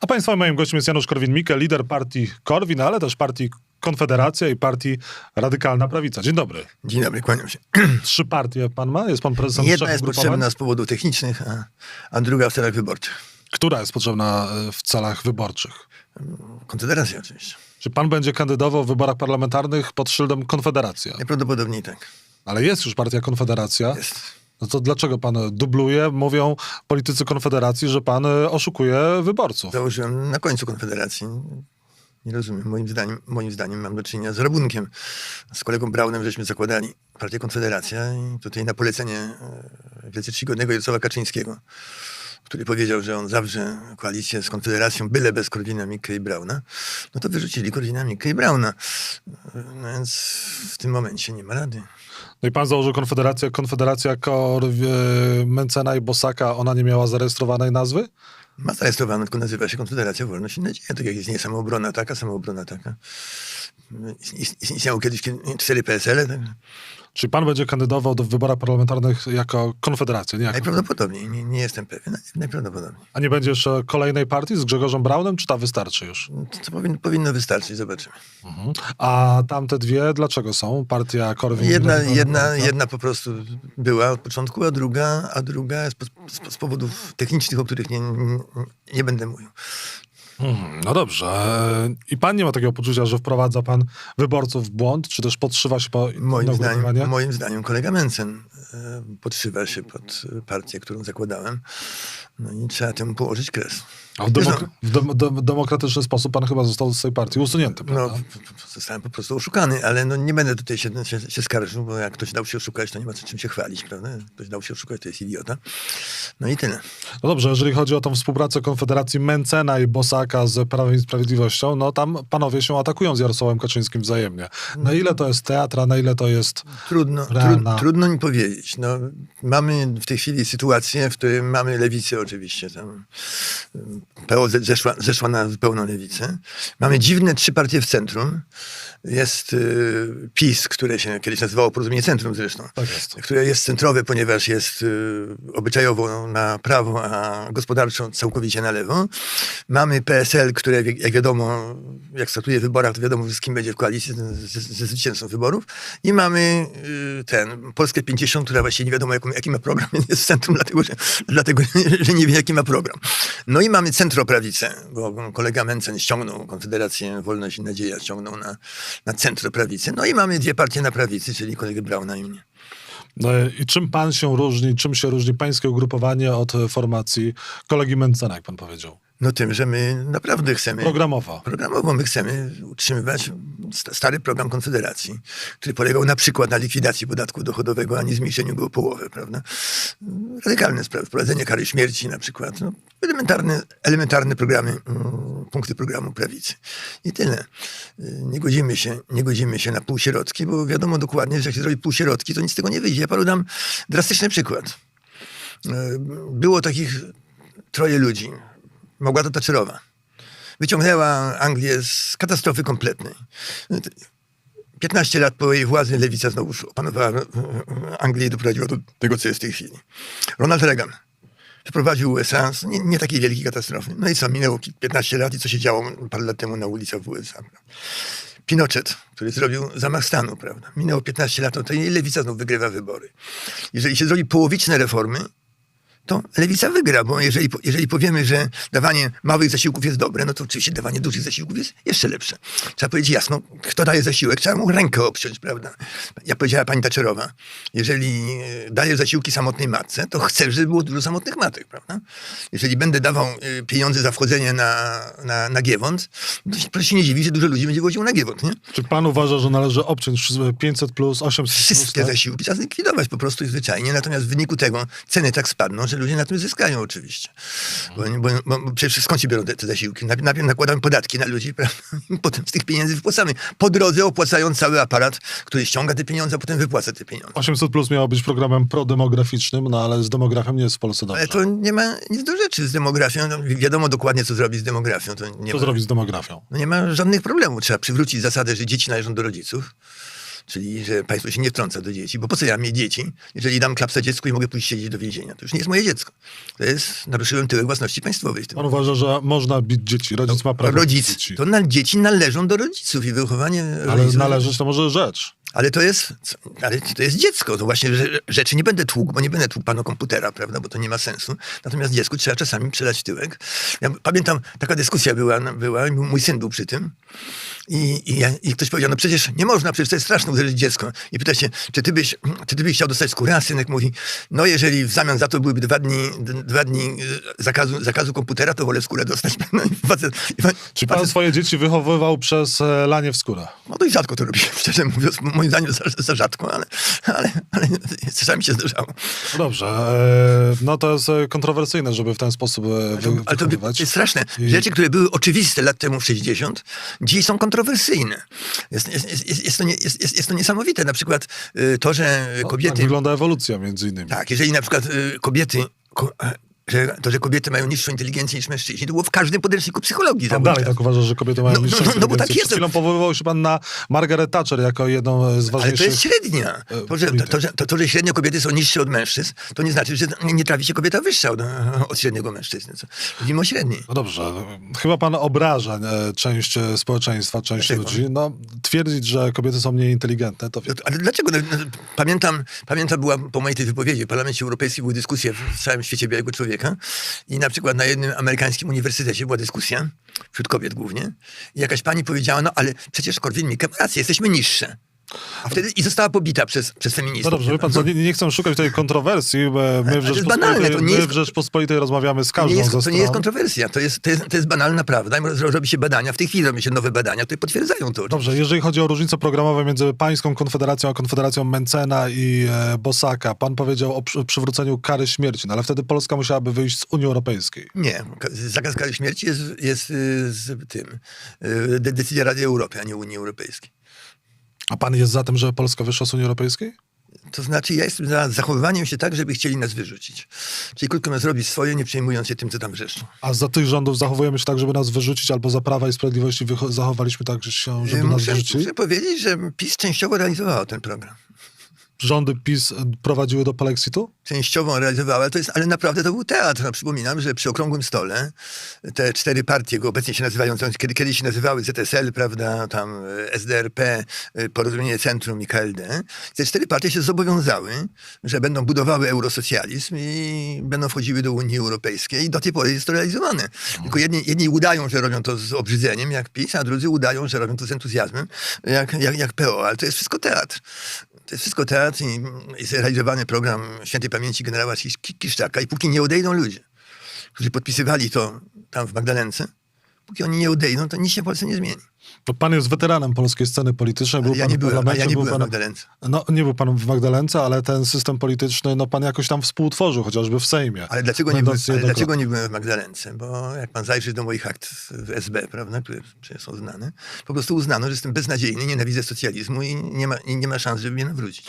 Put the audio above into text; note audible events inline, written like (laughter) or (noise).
A Państwa moim gościem jest Janusz Korwin-Mikke, lider partii Korwin, ale też partii Konfederacja i partii Radykalna Prawica. Dzień dobry. Dzień dobry, kłaniam się. Trzy partie pan ma? Jest pan prezesem Jedna jest potrzebna z powodów technicznych, a, a druga w celach wyborczych. Która jest potrzebna e, w celach wyborczych? Konfederacja oczywiście. Czy pan będzie kandydował w wyborach parlamentarnych pod szyldem Konfederacja? Najprawdopodobniej tak. Ale jest już partia Konfederacja. Jest. No to dlaczego pan dubluje? Mówią politycy Konfederacji, że pan e, oszukuje wyborców. Założyłem na końcu Konfederacji. Nie rozumiem. Moim zdaniem, moim zdaniem mam do czynienia z rabunkiem. Z kolegą Braunem żeśmy zakładali partię Konfederacja i tutaj na polecenie e, wielce czcigodnego Jarosława Kaczyńskiego, który powiedział, że on zawrze koalicję z Konfederacją, byle bez Korwina Mikke i Brauna, no to wyrzucili Korwina Mikke i Brauna. E, No więc w tym momencie nie ma rady. No i pan założył Konfederację. Konfederacja Korw- e, Mencena i Bosaka, ona nie miała zarejestrowanej nazwy? Ma zarejestrowane, tylko nazywa się Konfederacja Wolność i Nadzieja. Tak jak istnieje samoobrona taka, samoobrona taka. Ist- Istniało kiedyś kiedy- cztery PSL-e. Tak? Czy pan będzie kandydował do wyborach parlamentarnych jako Konfederacja, nie jako... Najprawdopodobniej, nie, nie jestem pewien, najprawdopodobniej. A nie będzie jeszcze kolejnej partii z Grzegorzem Braunem, czy ta wystarczy już? To, to powinno, powinno wystarczyć, zobaczymy. Mhm. A tamte dwie dlaczego są? Partia Korwin... Jedna, jedna, jedna po prostu była od początku, a druga, a druga z, z, z powodów technicznych, o których nie, nie, nie będę mówił. Mhm, No dobrze. E, I pan nie ma takiego poczucia, że wprowadza pan wyborców w błąd, czy też podszywa się po Moim zdaniem, moim zdaniem kolega Mencen podszywa się pod e, partię, którą zakładałem. No i trzeba temu położyć kres. A w, demok- Zresztą- w dem- dem- demokratyczny sposób pan chyba został z tej partii usunięty, No, prawda? zostałem po prostu oszukany, ale no nie będę tutaj się, się, się skarżył, bo jak ktoś dał się oszukać, to nie ma co czym się chwalić, prawda? Ktoś dał się oszukać, to jest idiota. No i tyle. No dobrze, jeżeli chodzi o tą współpracę Konfederacji Mencena i Bosaka z Prawem i Sprawiedliwością, no tam panowie się atakują z Jarosławem Kaczyńskim wzajemnie. Na ile to jest teatra, na ile to jest... Trudno, trudno mi powiedzieć. No, mamy w tej chwili sytuację, w której mamy lewicę oczywiście. Tam, ym, PO ze- zeszła, zeszła na zupełną lewicę. Mamy dziwne trzy partie w centrum. Jest y, PiS, które się kiedyś nazywało Porozumienie Centrum zresztą. Tak jest. które jest centrowe, ponieważ jest y, obyczajowo na prawo, a gospodarczo całkowicie na lewo. Mamy PSL, które jak wiadomo, jak startuje w wyborach, to wiadomo z kim będzie w koalicji ze, ze zwycięzcą wyborów. I mamy y, ten Polskę 50, która właśnie nie wiadomo jaki ma program, (laughs) jest centrum, dlatego że, dlatego, (laughs) że nie wie jaki ma program. No i mamy centroprawicę, bo kolega Mencen ściągnął Konfederację Wolność i Nadzieja, ściągnął na, na centroprawicę. No i mamy dwie partie na prawicy, czyli kolegę Brauna i mnie. No I czym pan się różni, czym się różni pańskie ugrupowanie od formacji kolegi Mencena, jak pan powiedział? No tym, że my naprawdę chcemy... Programowo. Programowo my chcemy utrzymywać sta- stary program Konfederacji, który polegał na przykład na likwidacji podatku dochodowego, a nie zmniejszeniu go o połowę, prawda? Radykalne sprawy, wprowadzenie kary śmierci na przykład. No, elementarne, elementarne programy, mm, punkty programu prawicy. I tyle. Y, Nie godzimy się, nie godzimy się na półsierotki, bo wiadomo dokładnie, że jak się zrobi półsierotki, to nic z tego nie wyjdzie. Ja panu dam drastyczny przykład. Y, Było takich troje ludzi. Małgorzata Thatcherowa wyciągnęła Anglię z katastrofy kompletnej. 15 lat po jej władzy lewica znowu opanowała e, Anglię i doprowadziła do tego, co jest w tej chwili. Ronald Reagan wprowadził USA z nie, nie takiej wielkiej katastrofy. No i co, minęło ki- 15 lat i co się działo parę lat temu na ulicach w USA. Pinochet, który zrobił zamach stanu, prawda? Minęło 15 lat, no to i lewica znów wygrywa wybory. Jeżeli się zrobi połowiczne reformy, to lewica wygra, bo jeżeli, jeżeli powiemy, że dawanie małych zasiłków jest dobre, no to oczywiście dawanie dużych zasiłków jest jeszcze lepsze. Trzeba powiedzieć jasno, kto daje zasiłek, trzeba mu rękę obciąć, prawda? Jak powiedziała pani Taczerowa, jeżeli e, daje zasiłki samotnej matce, to chcę, żeby było dużo samotnych matek, prawda? Jeżeli będę dawał e, pieniądze za wchodzenie na, na, na Giewont, to się, proszę się nie dziwić, że dużo ludzi będzie woziło na Giewont, nie? Czy pan uważa, że należy obciąć wszystkie 500 plus, 800 plus? Wszystkie tak? zasiłki trzeba zlikwidować po prostu i zwyczajnie. Natomiast w wyniku tego ceny tak spadną, że ludzie na tym zyskają oczywiście. Bo, bo, bo, bo przecież skąd się biorą te, te zasiłki? Najpierw, nakładamy podatki na ludzi, (laughs) potem z tych pieniędzy wypłacamy. Po drodze opłacając cały aparat, który ściąga te pieniądze, a potem wypłaca te pieniądze. 800 plus miało być programem prodemograficznym, no ale z demografią nie jest w Polsce dobrze. Ale to nie ma nic do rzeczy z demografią. No, wi- wiadomo dokładnie, co zrobić z demografią. To nie, Co ma, zrobić z demografią? no nie ma żadnych problemów. Trzeba przywrócić zasadę, że dzieci należą do rodziców. Czyli że państwo się nie wtrąca do dzieci, bo po co ja mam dzieci, jeżeli dam klapsa dziecku i mogę pójść siedzieć do więzienia? To już nie jest moje dziecko. To jest, naruszyłem tyłek własności państwowej. Pan uważa, że można bić dzieci, rodzic ma prawo Rodzic, dzieci. to na, dzieci należą do rodziców i wychowanie Ale rodziców. należeć to może rzecz. Ale to jest, ale to jest dziecko. To właśnie rzeczy nie będę tłukł, bo nie będę tłukł panu komputera, prawda, bo to nie ma sensu. Natomiast dziecku trzeba czasami przelać tyłek. Ja pamiętam, taka dyskusja była, była i mój syn był przy tym. I, i, I ktoś powiedział, no przecież nie można, przecież to jest straszne uderzyć dziecko. I pyta się, czy ty byś, czy ty byś chciał dostać skórę? A synek mówi, no jeżeli w zamian za to byłyby dwa dni, dwa dni y, zakazu, zakazu komputera, to wolę skórę dostać. (laughs) No facet, Czy pan facet- swoje dzieci wychowywał przez e, lanie w skórę? no dość rzadko to robię, (laughs) szczerze mówiąc. Moim zdaniem za, za rzadko, ale, ale, ale czasami się zdarzało. No dobrze, e, no to jest e, kontrowersyjne, żeby w ten sposób e, wy, Ale to jest straszne. I- Rzeczy, które były oczywiste lat temu w 60, dziś są kontrowersyjne. Jest, jest, jest, jest, jest, to, nie, jest, jest, to niesamowite. Na przykład y, to, że No, kobiety... Tak wygląda ewolucja między innymi. Tak, jeżeli na przykład y, kobiety... Że, to, że kobiety mają niższą inteligencję niż mężczyźni, to było w każdym podręczniku psychologii. Pan dalej tak uważa, że kobiety mają No, niższą no, no, no bo tak inteligencję. jest. Przed chwilą powoływał się pan na Margaret Thatcher jako jedną z Ale to ważniejszych... jest średnia. e, To że, to, to, to, że średnio kobiety są niższe od mężczyzn, to nie znaczy, że nie, trafi się kobieta wyższa od, (laughs) od średniego mężczyzny. Co? Mówimy o średniej. No dobrze, chyba pan obraża e, część e, społeczeństwa, część Dlaczego? ludzi. No, twierdzić, że kobiety są mniej inteligentne, to. No, Ale dlaczego? No, no, Pamiętam, pamiętam była po mojej tej wypowiedzi w Parlamencie Europejskim były dyskusje w całym świecie białego człowieka i na przykład na jednym amerykańskim uniwersytecie była dyskusja, wśród kobiet głównie, i jakaś pani powiedziała, no ale przecież Korwin-Mikke ma rację, jesteśmy niższe. A wtedy i została pobita przez, przez feministów. No dobrze, wie pan co, nie, nie chcę szukać tutaj kontrowersji, bo my w to jest Rzeczpospolitej, to my w Rzeczpospolitej rozmawiamy z To każdą jest, ze to stron. nie jest kontrowersja, to jest, to, jest, to jest banalna prawda. Robi się badania, w tej chwili robi się nowe badania, które potwierdzają to. Dobrze, jeżeli chodzi o różnice programowe między Pańską Konfederacją a Konfederacją Mencena i e, Bosaka, pan powiedział o przy, przywróceniu kary śmierci, no ale wtedy Polska musiałaby wyjść z Unii Europejskiej. Nie, ka- zakaz kary śmierci jest, jest y, z tym, de- decyzja Rady Europy, a nie Unii Europejskiej. A pan jest za tym, żeby Polska wyszła z Unii Europejskiej? To znaczy, ja jestem za zachowywaniem się tak, żeby chcieli nas wyrzucić. Czyli krótko mówiąc, robić swoje, nie przejmując się tym, co tam wrzeszczą. A za tych rządów zachowujemy się tak, żeby nas wyrzucić, albo za Prawa i Sprawiedliwości zachowaliśmy tak, że się, żeby nas Muszę, wyrzucili? muszę powiedzieć, że PiS częściowo realizowało ten program. Rządy PiS prowadziły do polexitu? częściowo realizowała, ale to jest, ale naprawdę to był teatr. No, przypominam, że przy okrągłym stole te cztery partie, go obecnie się nazywają, kiedy, kiedyś się nazywały ZSL, prawda, tam e, SDRP, e, Porozumienie Centrum i KLD, te cztery partie się zobowiązały, że będą budowały eurosocjalizm i będą wchodziły do Unii Europejskiej i do tej pory jest to realizowane. Tylko jedni, jedni udają, że robią to z obrzydzeniem, jak PiS, a drudzy udają, że robią to z entuzjazmem, jak, jak, jak PO, ale to jest wszystko teatr. To jest wszystko teatr i jest realizowany program świętej pamięci generała Kisz- Ki- Kiszczaka i póki nie odejdą ludzie, którzy podpisywali to tam w Magdalence, póki oni nie odejdą, to nic się w Polsce nie zmieni. To pan jest weteranem polskiej sceny politycznej, był ja pan nie w byłem, parlamencie, ja nie był byłem w pan... Magdalence. No, nie był pan w Magdalence, ale ten system polityczny, no pan jakoś tam współtworzył, chociażby w Sejmie. Ale dlaczego, nie byłem, ale dlaczego nie byłem w Magdalence? Bo jak pan zajrzy do moich akt w SB, prawda, które przecież są znane, po prostu uznano, że jestem beznadziejny, nienawidzę socjalizmu i nie ma, i nie ma szans, żeby mnie nawrócić.